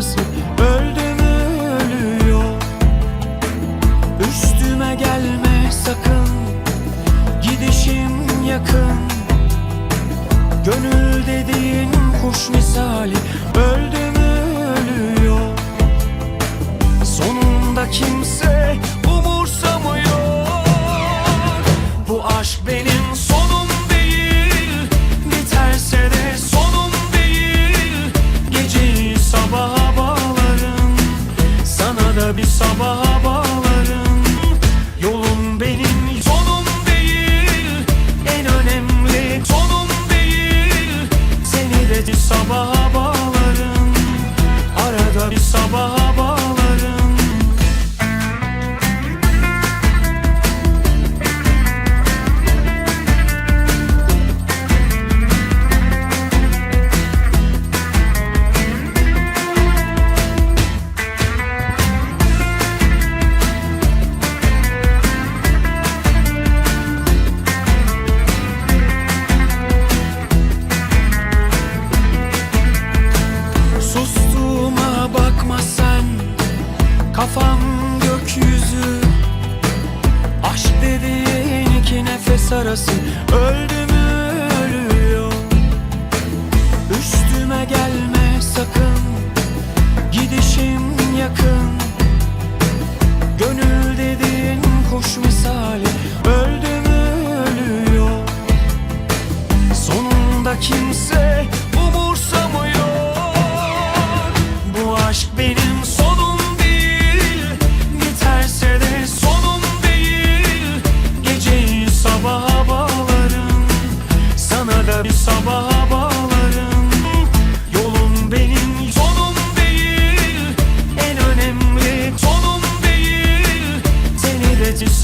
yarısı öldü mü ölüyor. Üstüme gelme sakın gidişim yakın. Gönül dediğin kuş misali öldü mü ölüyor. Sonunda kimse umursamıyor. Bu aşk benim Bir sabaha bağlarım. Yolun benim sonum değil En önemli sonum değil. Seni de sabaha nefes arası. Öldü ölüyor Üstüme gelme sakın. Gidişim yakın. Gönül dediğin kuş misali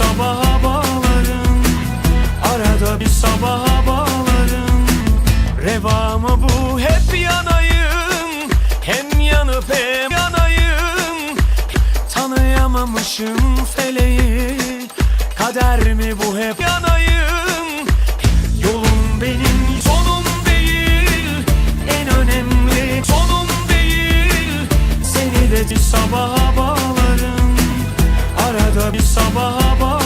sabaha bağlarım. Arada bir sabaha bağlarım. Reva mı bu hep yanayım. Hem yanıp hem yanayım. Tanıyamamışım feleği. Kader mi bu hep yanayım. Yolum benim sonum değil. En önemli sonum değil. Seni de sabaha haba haba